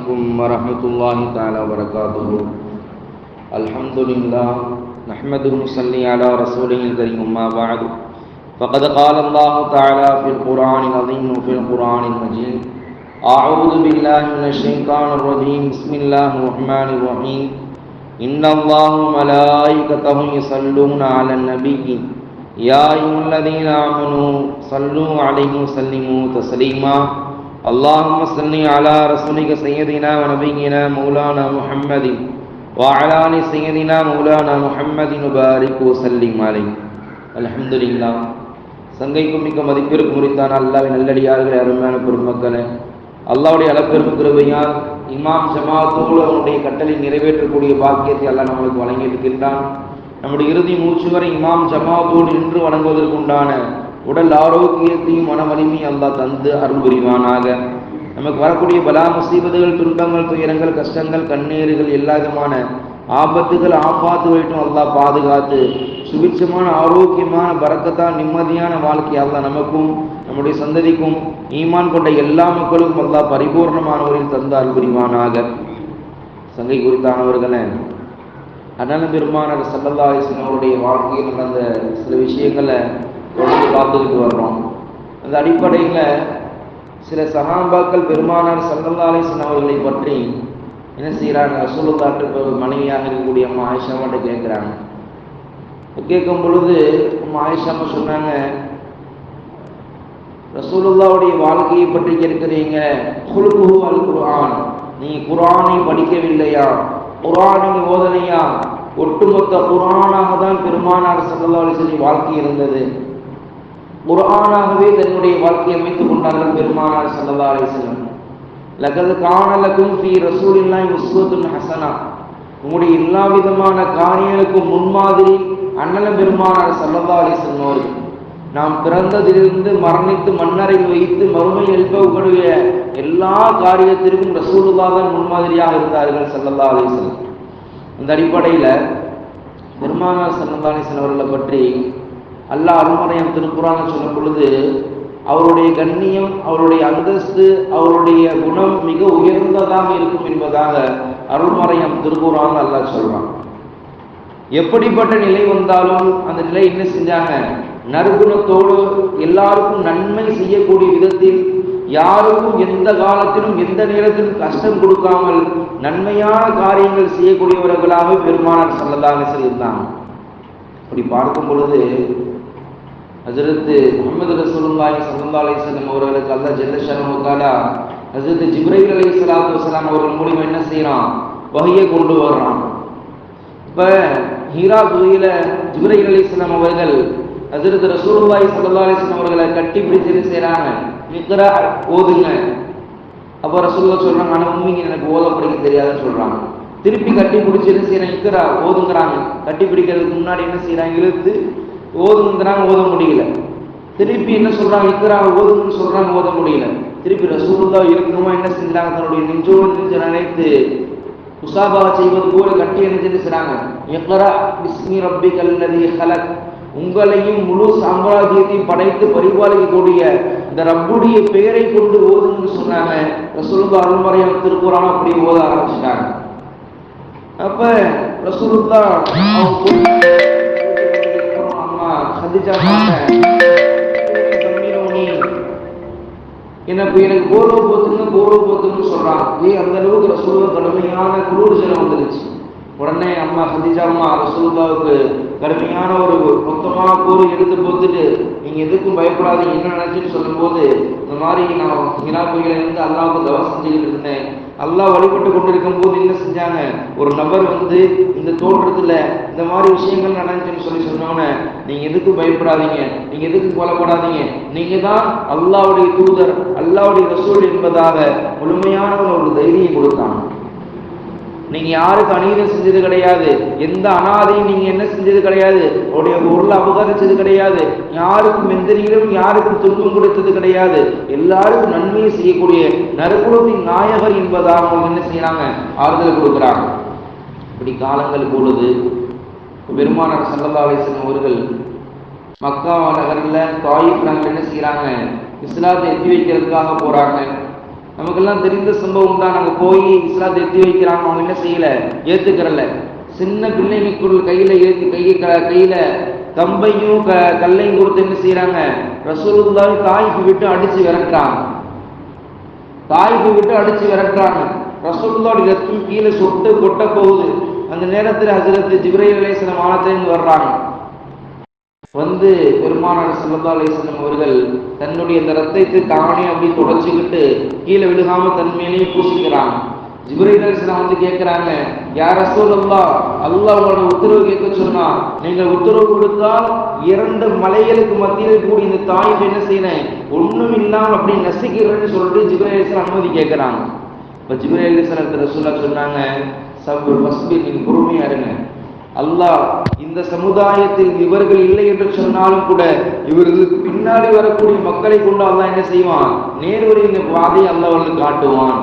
عليكم ورحمة الله تعالى وبركاته. الحمد لله نحمده ونصلي على رسوله الكريم أما بعد. فقد قال الله تعالى في القرآن العظيم وفي القرآن المجيد أعوذ بالله من الشيطان الرجيم. بسم الله الرحمن الرحيم. إن الله وملائكته يصلون على النبي. يا أيها الذين آمنوا صلوا عليه وسلموا تسليما. اللهم صل على رسولك سيدنا ونبينا مولانا محمد وعلى آل سيدنا مولانا محمد وبارك وسلم عليه الحمد لله சங்கைக்கும் மிக்க மதிப்பிற்கு முறித்தான அல்லாவின் நல்லடியார்களே அருமையான பெருமக்களே அல்லாவுடைய அளப்பெரும் கிருபையால் இமாம் ஜமாத்தோடு அவனுடைய கட்டளை நிறைவேற்றக்கூடிய பாக்கியத்தை அல்லாஹ் நம்மளுக்கு வழங்கி இருக்கின்றான் நம்முடைய இறுதி மூச்சு வரை இமாம் ஜமாத்தோடு நின்று வணங்குவதற்குண்டான உடல் ஆரோக்கியத்தையும் மன வலிமையும் அல்லாஹ் தந்து அருள் புரிவானாக. நமக்கு வரக்கூடிய பலா முசீபத்துகள் துன்பங்கள் துயரங்கள் கஷ்டங்கள் கண்ணீர்கள் எல்லா விதமான ஆபத்துகள் ஆபாத்து வைட்டும் அல்லாஹ் பாதுகாத்து சுபிட்சமான ஆரோக்கியமான பறக்கத்தான் நிம்மதியான வாழ்க்கை அல்லாஹ் நமக்கும் நம்முடைய சந்ததிக்கும் ஈமான் கொண்ட எல்லா மக்களுக்கும் அல்லாஹ் பரிபூர்ணமான முறையில் தந்து அருள் புரிவானாக. சங்கை குறித்தானவர்களே அண்ணன பெருமானார் சல்லல்லா அவருடைய வாழ்க்கையில் நடந்த சில விஷயங்களை தொடர்ந்து பார்த்துக்கிட்டு வர்றோம். அந்த அடிப்படையில் சில சகாபாக்கள் பெருமானார் சல்லல்லா அவர்களை பற்றி என்ன செய்கிறாங்க ரசூலுல்லாட்டு இப்போ மனைவியாக இருக்கக்கூடிய அம்மா ஆயிஷாமாட்ட கேட்குறாங்க கேட்கும் பொழுது அம்மா ஆயிஷாமா சொன்னாங்க ரசூலுல்லாவுடைய வாழ்க்கையை பற்றி கேட்கிறீங்க. குலுகுஹு அல் குரான் நீ குரானை படிக்கவில்லையா? குரானின் ஓதனையா ஒட்டுமொத்த குரானாக தான் பெருமானார் சல்லல்லாஹு வாழ்க்கை இருந்தது. குரானாகவே தன்னுடைய வாழ்க்கையை அமைத்துக் கொண்டார்கள் பெருமானார் சல்லா அலிஸ்லம் லகது காணலக்கும் ஸ்ரீ ரசூலில்லாய் உஸ்வத்துன் ஹசனா. உங்களுடைய எல்லா விதமான காரியங்களுக்கும் முன்மாதிரி அண்ணல பெருமானார் சல்லா அலிஸ்லம் அவர்கள். நாம் பிறந்ததிலிருந்து மரணித்து மன்னரை வைத்து மறுமை எழுப்பக்கூடிய எல்லா காரியத்திற்கும் ரசூலுல்லா தான் முன்மாதிரியாக இருந்தார்கள் சல்லல்லா அலிஸ்லம் இந்த அடிப்படையில் பெருமானார் சல்லா அலிஸ்லம் அவர்களை பற்றி அல்லா அருமறையம் திருக்குறான்னு சொல்லும் பொழுது அவருடைய கண்ணியம் அவருடைய அந்தஸ்து அவருடைய குணம் மிக உயர்ந்ததாக இருக்கும் என்பதாக அருள்மறையம் திருக்குறான் அல்லாஹ் சொல்றான். எப்படிப்பட்ட நிலை வந்தாலும் அந்த நிலை என்ன செஞ்சாங்க? நறுகுணத்தோடு எல்லாருக்கும் நன்மை செய்யக்கூடிய விதத்தில் யாருக்கும் எந்த காலத்திலும் எந்த நேரத்திலும் கஷ்டம் கொடுக்காமல் நன்மையான காரியங்கள் செய்யக்கூடியவர்களாக பெருமானார் சல்லல்லாஹு சொல்லியிருந்தாங்க அப்படி பார்க்கும் பொழுது ஹசரத்து முகமது ரசூலுல்லாஹி ஸல்லல்லாஹு அலைஹி வஸல்லம் அவர்களுக்கு அல்லாஹ் ஜல்ல ஷரஹு தஆலா ஹசரத் ஜிப்ரைல் அலைஹி ஸலாத்து அவர்கள் மூலியமா என்ன செய்றான்? வஹியை கொண்டு வர்றான். இப்போ ஹீரா குகையில ஜிப்ரைல் அலைஹிஸ்ஸலாம் அவர்கள் ஹசரத் ரசூலுல்லாஹி ஸல்லல்லாஹு அலைஹி வஸல்லம் அவர்களை கட்டி பிடிச்சு என்ன செய்றாங்க? இக்ரா ஓதுங்க. அப்ப ரசூலுல்லா சொல்றாங்க ஆனா உண்மைங்க எனக்கு ஓத படிக்க தெரியாதுன்னு சொல்றாங்க. திருப்பி கட்டி பிடிச்சி என்ன செய்யறாங்க இக்ரா ஓதுங்கிறாங்க. கட்டி பிடிக்கிறதுக்கு முன்னாடி என்ன செய்யறாங்க இழுத்து ஓதுங்கிறாங்க ஓத முடியல. திருப்பி என்ன சொல்றாங்க? இருக்கிறாங்க ஓதுன்னு சொல்றாங்க ஓத முடியல. திருப்பி ரசூலுல்லா இருக்கணுமா என்ன செஞ்சாங்க தன்னுடைய நெஞ்சோடு நெஞ்சு நினைத்து முசாபா செய்வது போல கட்டி என்ன செஞ்சுறாங்க இக்ரா பிஸ்மி ஹலக். உங்களையும் முழு சாம்ராஜ்யத்தையும் படைத்து பரிபாலிக்கக்கூடிய இந்த ரப்புடைய பெயரை கொண்டு ஓதுன்னு சொன்னாங்க. ரசூலுல்லா அருள்மறையம் திருக்குறான் அப்படி ஓத ஆரம்பிச்சிட்டாங்க. அப்ப ரசூலுல்லா எனக்கு எனக்கு கௌரவ போத்துங்க கௌரவ போத்துன்னு சொல்றாங்க. ஏ அந்த அளவுக்கு ரசூலுல்லா கடுமையான குளிர் வந்துருச்சு. உடனே அம்மா சந்திச்சா அம்மா ரசூலுல்லாவுக்கு கடுமையான ஒரு மொத்தமாக கூறு எடுத்து போத்துட்டு நீங்கள் எதுக்கும் பயப்படாதீங்க என்ன நினைச்சுன்னு சொல்லும்போது இந்த மாதிரி நான் ஹிரா கோயில இருந்து அல்லாவுக்கு தவம் செஞ்சுக்கிட்டு இருந்தேன். அல்லாஹ் வழிபட்டு கொண்டு இருக்கும் போது என்ன செஞ்சாங்க? ஒரு நபர் வந்து இந்த தோற்றத்துல இந்த மாதிரி விஷயங்கள் நடந்துச்சுன்னு சொல்லி சொன்னோன்னே நீங்க எதுக்கும் பயப்படாதீங்க நீங்க எதுக்கு கொலைப்படாதீங்க. நீங்க தான் அல்லாவுடைய தூதர் அல்லாவுடைய ரசூல் என்பதாக முழுமையான ஒரு தைரியம் கொடுத்தாங்க நீங்க யாருக்கு அநீதம் செஞ்சது கிடையாது. எந்த அனாதையும் நீங்க என்ன செஞ்சது கிடையாது. உடைய பொருள் அபகரிச்சது கிடையாது. யாருக்கும் எந்திரியிலும் யாருக்கும் துன்பம் கொடுத்தது கிடையாது. எல்லாருக்கும் நன்மையை செய்யக்கூடிய நற்குலத்தின் நாயகர் என்பதாக அவங்க என்ன செய்யறாங்க? ஆறுதல் கொடுக்குறாங்க. இப்படி காலங்கள் கூடுது பெருமானார் சல்லல்லா அலிஸ்லாம் அவர்கள் மக்கா நகரில் தாயிப் நாங்கள் என்ன செய்யறாங்க? இஸ்லாத்தை எத்தி வைக்கிறதுக்காக போறாங்க. நமக்கெல்லாம் தெரிந்த சம்பவம் தான். நாங்க போய் இஸ்லாத்தை எத்தி வைக்கிறாங்க. அவங்க என்ன செய்யல? ஏத்துக்கிறல சின்ன பிள்ளைங்களுக்குள் கையில ஏத்தி கையை க- கையில கம்பையும் க கல்லையும் கொடுத்து என்ன செய்யறாங்க ரசூலுல்லாவை தாய்க்கு விட்டு அடிச்சு விரட்டுறாங்க. தாய்க்கு விட்டு அடிச்சு விரட்டுறாங்க. ரசூலுல்லாவோட ரத்தம் கீழே சொட்டு கொட்ட போகுது. அந்த நேரத்தில் ஹஜரத் ஜிப்ரைல் அலைஹிஸ்ஸலாம் மானத்தை வர்றாங்க. வந்து பெருமானார் ஸல்லல்லாஹு அலைஹி அவர்கள் தன்னுடைய இந்த ரத்தத்தை தானே அப்படி தொடச்சிக்கிட்டு கீழே விழுகாம தன்மையிலேயே பூசிக்கிறாங்க ஜிப்ரைல் வந்து கேட்குறாங்க யார் ரசூலுல்லாஹ் அல்லாஹ் உங்களோட உத்தரவு கேட்க சொன்னா நீங்கள் உத்தரவு கொடுத்தால் இரண்டு மலைகளுக்கு மத்தியில் கூடி இந்த தாய்க்கு என்ன செய்யறேன் ஒண்ணும் இல்லாமல் அப்படி நசிக்கிறேன்னு சொல்லிட்டு ஜிப்ரைல் அனுமதி கேட்கிறாங்க இப்போ ஜிப்ரைல் அலைஹிஸ்ஸலாம் ரசூலா சொன்னாங்க சபு மஸ்பி நீங்க பொறுமையா இருங்க. அல்லாஹ் இந்த சமுதாயத்தில் இவர்கள் இல்லை என்று சொன்னாலும் கூட இவர்களுக்கு பின்னாடி வரக்கூடிய மக்களை கொண்டு அல்லாஹ் என்ன செய்வான்? நேர்வழியின் பாதை அல்லாஹ் அவர்களுக்கு காட்டுவான்.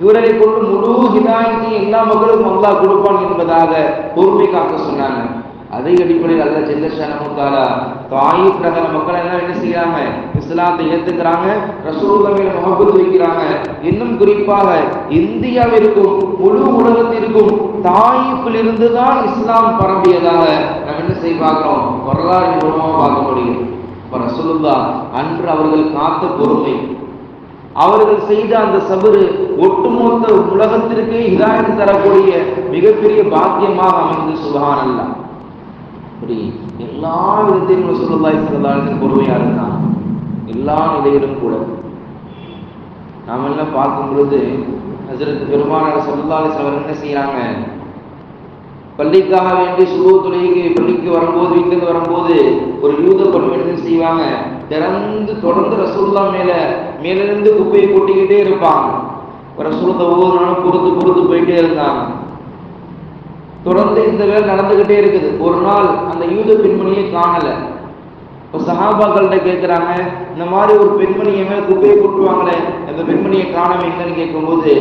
இவர்களை கொண்டு முழு ஹிதாயத்தையும் எல்லா மக்களுக்கும் அல்லாஹ் கொடுப்பான் என்பதாக பொறுமை காக்க சொன்னாங்க. அதே அடிப்படையில் அல்ல ஜெல்லஷானமுத்தாலா தாயிப் நகர மக்கள் எல்லாம் என்ன செய்யறாங்க இஸ்லாத்தை ஏத்துக்கிறாங்க ரசூலமையில முகப்பு வைக்கிறாங்க. இன்னும் குறிப்பாக இந்தியாவிற்கும் முழு உலகத்திற்கும் தாயிப்பிலிருந்து தான் இஸ்லாம் பரம்பியதாக நம்ம என்ன செய்ய பார்க்கிறோம் வரலாறு மூலமாக பார்க்க முடியும். இப்ப ரசூலுல்லாஹ் அன்று அவர்கள் காத்த பொறுமை அவர்கள் செய்த அந்த சபரு ஒட்டுமொத்த உலகத்திற்கே ஹிதாயத்து தரக்கூடிய மிகப்பெரிய பாக்கியமாக அமைந்தது சுகான் அல்ல அப்படி எல்லா விதத்திலும் ரசூலுல்லாஹி ஸல்லல்லாஹு அலைஹி பொறுமையா எல்லா நிலையிலும் கூட. நாம எல்லாம் பார்க்கும் பொழுது ஹஜரத் பெருமானார் சவர் என்ன செய்யறாங்க பள்ளிக்காக வேண்டி சுபு தொழுகைக்கு பள்ளிக்கு வரும்போது வீட்டுக்கு வரும்போது ஒரு யூத பெண்மணி செய்வாங்க? திறந்து தொடர்ந்து ரசூல்லா மேல மேலிருந்து குப்பையை கொட்டிக்கிட்டே இருப்பாங்க. ரசூலத்தை ஒவ்வொரு நாளும் பொறுத்து பொறுத்து போயிட்டே இருந்தாங்க. தொடர்ந்து இந்த வேலை நடந்துகிட்டே இருக்குது. ஒரு நாள் அந்த யூத பெண்மணியை காணலை. இப்போ சஹாபாக்கள்கிட்ட கேட்குறாங்க இந்த மாதிரி ஒரு பெண்மணியை மேல குப்பையை கொட்டுவாங்களே அந்த பெண்மணியை காணாம எங்கன்னு கேட்கும்போது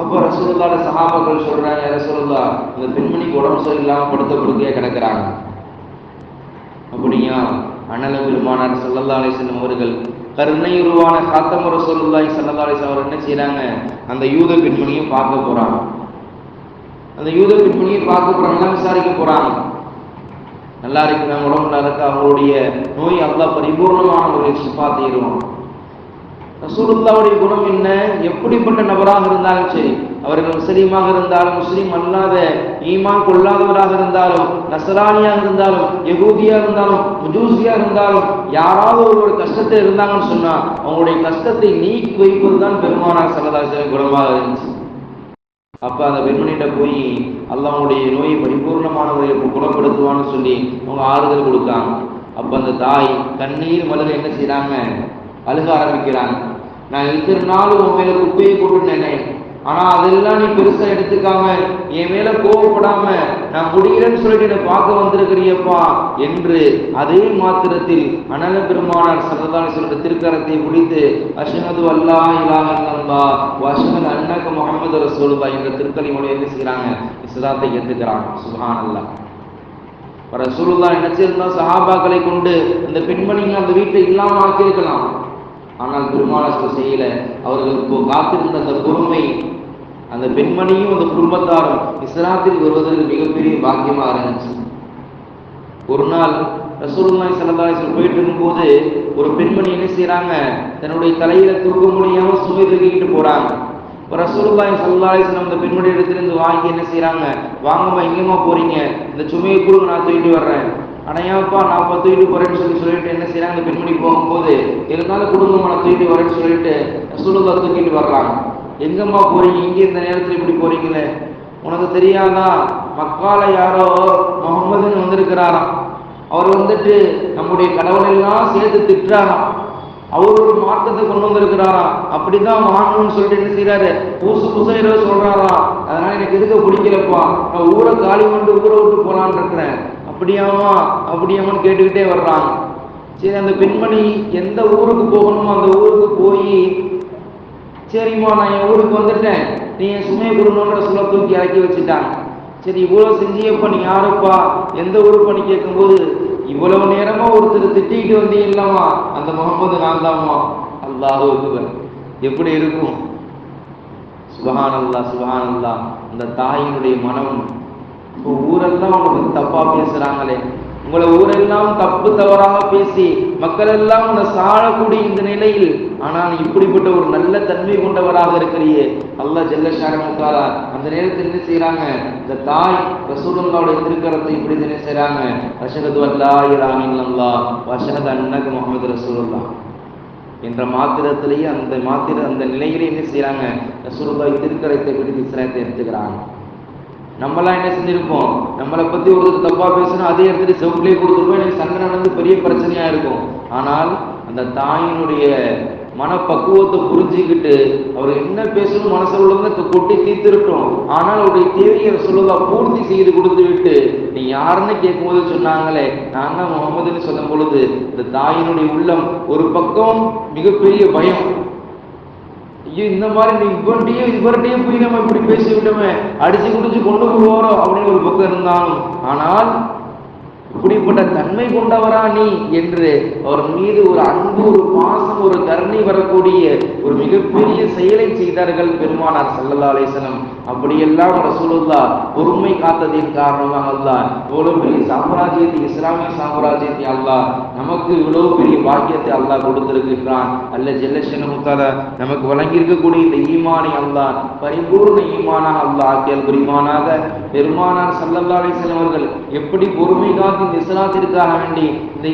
அப்போ ரசூலுல்லாட சஹாபாக்கள் சொல்றாங்க ரசூலுல்லா இந்த பெண்மணிக்கு உடம்பு சரியில்லாம படுத்த படுக்கையா கிடக்குறாங்க. அப்படியா? அண்ணல பெருமானார் ஸல்லல்லாஹு அலைஹி அவர்கள் கருணை உருவான காத்தமர ரசூலுல்லாஹி ஸல்லல்லாஹு அவர் என்ன செய்யறாங்க அந்த யூத பெண்மணியை பார்க்க போறாங்க. அந்த யூத பெண்மணியை பார்க்க போறாங்க விசாரிக்க போறாங்க. நல்லா இருக்கிறாங்க உடம்பு நல்லா இருக்கு? அவங்களுடைய நோய் அல்லா பரிபூர்ணமான ஒரு சிப்பா தீருவான். ரசூலுல்லாவுடைய குணம் என்ன? எப்படிப்பட்ட நபராக இருந்தாலும் சரி அவர்கள் முஸ்லீமாக இருந்தாலும் முஸ்லீம் அல்லாத ஈமான் கொள்ளாதவராக இருந்தாலும் நசரானியாக இருந்தாலும் யகூதியா இருந்தாலும் முஜூசியா இருந்தாலும் யாராவது ஒரு கஷ்டத்தை கஷ்டத்தில் இருந்தாங்கன்னு சொன்னா அவங்களுடைய கஷ்டத்தை நீக்கி வைப்பது தான் பெருமானார் சல்லதாச குணமாக இருந்துச்சு. அப்ப அந்த பெண்மணிகிட்ட போய் அல்லாவுடைய நோயை பரிபூர்ணமான முறையில் குணப்படுத்துவான்னு சொல்லி அவங்க ஆறுதல் கொடுத்தாங்க அப்ப அந்த தாய் கண்ணீர் மலர் என்ன செய்கிறாங்க அழுக ஆரம்பிக்கிறாங்க. நான் இத்தனை நாள் உன் மேல குப்பையை கொண்டுனேனே ஆனா அதெல்லாம் நீ பெருசா எடுத்துக்காம என் மேல கோவப்படாம நான் முடியலன்னு சொல்லிட்டு என்னை பார்க்க வந்திருக்கிறியப்பா என்று அதே மாத்திரத்தில் அனல பெருமானார் சரதான சொல்ற திருக்கரத்தை முடித்து அஷ்மது அல்லா இலாஹ இல்லல்லாஹ் வ அஷ்ஹது அன்னக முஹம்மது ரசூலுல்லாஹ் என்ற திருக்கலிமொழி என்ன செய்யறாங்க இஸ்லாத்தை ஏத்துக்கிறாங்க. சுப்ஹானல்லாஹ் அல்லா ரசூலுல்லா நினைச்சிருந்தா சஹாபாக்களை கொண்டு அந்த பெண்மணிங்க அந்த வீட்டை இல்லாம ஆக்கியிருக்கலாம். ஆனால் பெருமாள் செய்யல. அவர்கள் காத்திருந்த அந்த பொறுமை அந்த பெண்மணியும் அந்த குடும்பத்தாரும் இஸ்லாத்தில் வருவதற்கு மிகப்பெரிய பாக்கியமா இருந்துச்சு ஒரு நாள் ரசூலுல்லாஹி ஸல்லல்லாஹு போயிட்டு இருக்கும்போது ஒரு பெண்மணி என்ன செய்யறாங்க தன்னுடைய தலையில தூக்க முடியாம சுமை தூக்கிட்டு போறாங்க. இப்போ ரசூலுல்லாஹி சல்லாசன் அந்த பெண்மணி இடத்திலிருந்து வாங்கி என்ன செய்யறாங்க வாங்கம்மா எங்கேம்மா போறீங்க? இந்த சுமையை கூட நான் தூக்கிட்டு வர்றேன். அடையாப்பா நான் இப்போ தூக்கிட்டு போறேன்னு சொல்லி சொல்லிட்டு என்ன செய்யறாங்க அந்த பெண்மணி போகும்போது இருந்தாலும் குடும்பமான தூக்கிட்டு வரேன்னு சொல்லிட்டு சுடுதா தூக்கிட்டு வர்றாங்க. எங்கம்மா போறீங்க? இங்கே இந்த நேரத்தில் இப்படி போறீங்களே? உனக்கு தெரியாதா? மக்கால யாரோ முகமதுன்னு வந்திருக்கிறாராம். அவர் வந்துட்டு நம்முடைய கடவுளெல்லாம் சேர்த்து திட்டுறாராம். அவர் ஒரு மாற்றத்தை கொண்டு வந்திருக்கிறாராம். அப்படிதான் வாங்கணும்னு சொல்லிட்டு என்ன செய்யறாரு புதுசு புதுசாக ஏதோ சொல்றாராம். அதனால எனக்கு எதுக்க பிடிக்கலப்பா? நான் ஊரை காலி கொண்டு ஊரை விட்டு போலான்னு இருக்கிறேன். அப்படியாமா அப்படியாமான்னு கேட்டுக்கிட்டே வர்றாங்க. சரி அந்த பெண்மணி எந்த ஊருக்கு போகணுமோ அந்த ஊருக்கு போய் சரிம்மா நான் என் ஊருக்கு வந்துட்டேன். நீ என் சுமையை குருணுன்ற சொல்ல தூக்கி இறக்கி வச்சுட்டாங்க. சரி இவ்வளவு செஞ்சியப்பா நீ யாருப்பா? எந்த ஊருப்பா நீ கேட்கும்போது இவ்வளவு நேரமா ஒருத்தர் திட்டிக்கிட்டு வந்தீங்களாமா அந்த முகமது நான் தான்மா அல்லாஹ் எப்படி இருக்கும்? சுபஹானல்லா சுபஹானல்லா அந்த தாயினுடைய மனம் இப்போ ஊரெல்லாம் உனக்கு தப்பா பேசுறாங்களே. உங்களை ஊரெல்லாம் தப்பு தவறாக பேசி மக்கள் எல்லாம் உன்னை சாழக்கூடிய இந்த நிலையில் ஆனால் இப்படிப்பட்ட ஒரு நல்ல தன்மை கொண்டவராக இருக்கிறியே. அல்லாஹ் ஜெல்லஷாரமுக்காரா அந்த நேரத்தில் என்ன செய்யறாங்க இந்த தாய் ரசூலுல்லாவுடைய திருக்கரத்தை இப்படி என்ன செய்யறாங்க அஷகது அல்லா இராமின் அல்லா வஷகத் அன்னக் முகமது ரசூலுல்லா என்ற மாத்திரத்திலேயே அந்த மாத்திர அந்த நிலையிலே என்ன செய்யறாங்க ரசூலுல்லாஹ் திருக்கரத்தை பிடித்து இஸ்லாத்தை எடுத்துக்கிறாங்க. நம்மளாம் என்ன செஞ்சிருப்போம்? நம்மளை பத்தி ஒருத்தர் தப்பா பேசணும் அதே எடுத்துட்டு செவுக்குள்ளே கொடுத்துருப்போம். எனக்கு சண்டை நடந்து பெரிய பிரச்சனையா இருக்கும். ஆனால் அந்த தாயினுடைய மனப்பக்குவத்தை புரிஞ்சுக்கிட்டு அவர் என்ன பேசணும் மனசில் உள்ளதை கொட்டி தீர்த்திருட்டோம் ஆனால் அவருடைய தேவையை சொல்லுவதா பூர்த்தி செய்து கொடுத்து விட்டு நீ யாருன்னு கேட்கும்போது சொன்னாங்களே நான் தான் முகமதுன்னு சொல்லும் பொழுது இந்த தாயினுடைய உள்ளம் ஒரு பக்கம் மிகப்பெரிய பயம். ஐயோ இந்த மாதிரி நீ இவன்ட்டையும் இவர்கிட்டையும் போய் நம்ம இப்படி பேசி விட்டோமே அடிச்சு குடிச்சு கொண்டு போறோம் அப்படின்னு ஒரு பக்கம் இருந்தாலும் ஆனால் இப்படிப்பட்ட தன்மை கொண்டவரா நீ என்று அவர் மீது ஒரு அன்பு ஒரு பாசம் ஒரு கருணை வரக்கூடிய ஒரு மிகப்பெரிய செயலை செய்தார்கள் பெருமானார் சல்லல்லா அலிசனம் அப்படியெல்லாம் ரசூலுல்லா பொறுமை காத்ததின் காரணமாக அல்லாஹ் இவ்வளவு பெரிய சாம்ராஜ்யத்தை இஸ்லாமிய சாம்ராஜ்யத்தை அல்லாஹ் நமக்கு இவ்வளவு பெரிய பாக்கியத்தை அல்லாஹ் கொடுத்திருக்கிறான் அல்ல ஜெல்லஷனமுத்தால நமக்கு வழங்கி இருக்கக்கூடிய இந்த ஈமானை அல்லாஹ் பரிபூர்ண ஈமானாக அல்லாஹ் ஆக்கியல் புரிமானாக பெருமானார் சல்லல்லா அலிசன் அவர்கள் எப்படி பொறுமை காத்து இந்த இஸ்லாத்திற்காக வேண்டி இந்த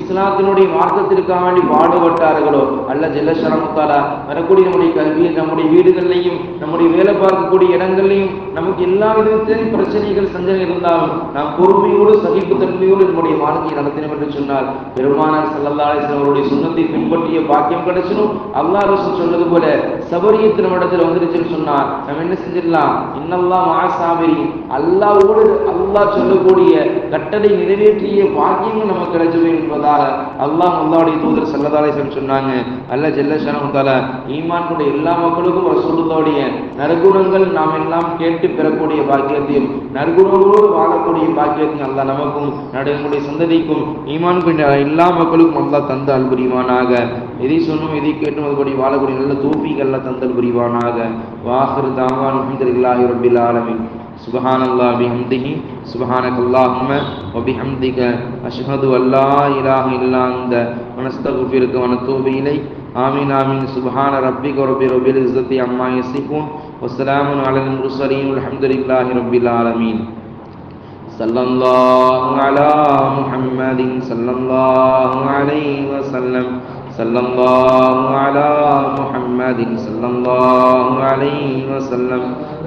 இஸ்லாத்தினுடைய மார்க்கத்திற்காக வேண்டி பாடுபட்டார்களோ? அல்ல ஜெல்லஷரமுத்தாலா வரக்கூடிய நம்முடைய கல்வி நம்முடைய வீடுகள்லையும் நம்முடைய வேலை பார்க்கக்கூடிய இடங்கள்லையும் நமக்கு எல்லா விதத்திலும் பிரச்சனைகள் சஞ்சலம் இருந்தாலும் நாம் பொறுமையோடு சகிப்புத்தன்மையோடு நம்முடைய வாழ்க்கையை நடத்தினோம் என்று சொன்னால் பெருமானார் சல்லல்லா அலிஸ்லாம் அவருடைய சுண்ணத்தை பின்பற்றிய பாக்கியம் கிடைச்சிடும். அல்லாஹ் ரசூல் சொன்னது போல சபரியத்து நம்ம இடத்துல வந்துருச்சுன்னு சொன்னா நம்ம என்ன செஞ்சிடலாம்? இன்னெல்லாம் மாசாபரி அல்லாவோடு அல்லாஹ் சொல்லக்கூடிய கட்டளை நிறைவேற்றிய பாக்கியங்கள் நமக்கு கிடைச்சது என்பதால் அல்லாஹ் அல்லாவுடைய தூதர் செல்லதாலே சொன்னாங்க அல்ல ஜெல்ல ஷனமுத்தால ஈமான் எல்லா மக்களுக்கும் ரசூலுல்லாவுடைய நற்குணங்கள் நாம் எல்லாம் கேட்டு பெறக்கூடிய பாக்கியத்தையும் நற்குணங்களோடு வாழக்கூடிய பாக்கியத்தையும் அல்லா நமக்கும் நடைமுறை சந்ததிக்கும் ஈமான் கொண்ட எல்லா மக்களுக்கும் அல்லா தந்து அல்புரிவானாக எதை சொன்னும் எதை கேட்டும் அதுபடி வாழக்கூடிய நல்ல தூப்பிகள் தந்தல் புரிவானாக. வாஹர் தாவான் அஹமதுல்லாஹி ரபில் ஆலமின். سبحان الله بحمده سبحانك اللهم وبحمدك أشهد أن لا إله إلا أنت ونستغفرك ونتوب إليك آمين آمين سبحان ربك رب رب العزة عما يصفون وسلام على المرسلين والحمد لله رب العالمين صلى الله على محمد صلى الله عليه وسلم. صلى الله على محمد صلى الله عليه وسلم.